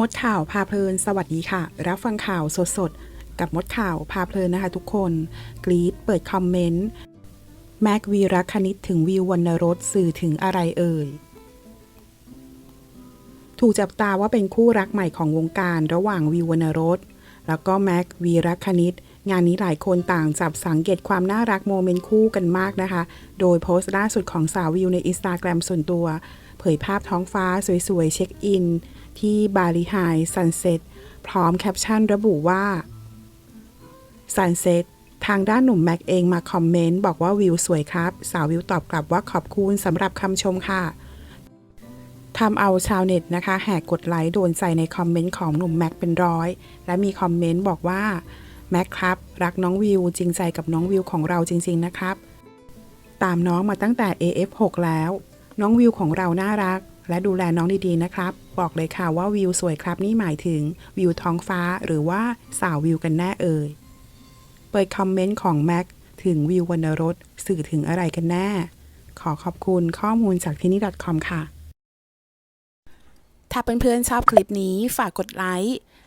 มดข่าวพาเพลิน สวัสดีค่ะ รับฟังข่าวสดๆกับมดข่าวพาเพลินนะคะทุกคน กรีดเปิดคอมเมนต์ แม็กวีรคณิตถึงวิววรรณรสสื่อถึงอะไรเอ่ย ถูกจับตาว่าเป็นคู่รักใหม่ของวงการระหว่างวิววรรณรสแล้วก็แม็กวีรคณิต งานนี้หลายคนต่างจับสังเกตความน่ารักโมเมนต์คู่กันมากนะคะ โดยโพสต์ล่าสุดของสาววิวในอินสตาแกรมส่วนตัว เผยภาพท้องฟ้าสวยๆ เช็คอิน ที่บาลีไฮซันเซ็ตพร้อมแคปชั่นระบุว่าซันเซ็ตทางด้านหนุ่มแม็กเองมาคอมเมนต์บอกว่าวิวสวยครับ สาววิวตอบกลับว่าขอบคุณสำหรับคำชมค่ะทำเอาชาวเน็ตนะคะ แหกกดไลค์โดนใจในคอมเมนต์ของหนุ่มแม็กเป็นร้อย และมีคอมเมนต์บอกว่า แม็กครับ รักน้องวิวจริงใจกับน้องวิวของเราจริง ๆ นะครับ ตามน้องมาตั้งแต่ AF6 แล้ว น้องวิวของเราน่ารัก และดูแลน้องดีๆนะครับ บอกเลยค่ะว่าวิวสวยครับนี่หมายถึงวิวท้องฟ้าหรือว่าสาววิวกันแน่เอ่ย เปิดคอมเมนต์ของแม็กถึงวิววรรณรสสื่อถึงอะไรกันแน่ ขอขอบคุณข้อมูลจากที่นี่ .com ค่ะ ถ้าเพื่อนๆชอบคลิปนี้ฝากกดไลค์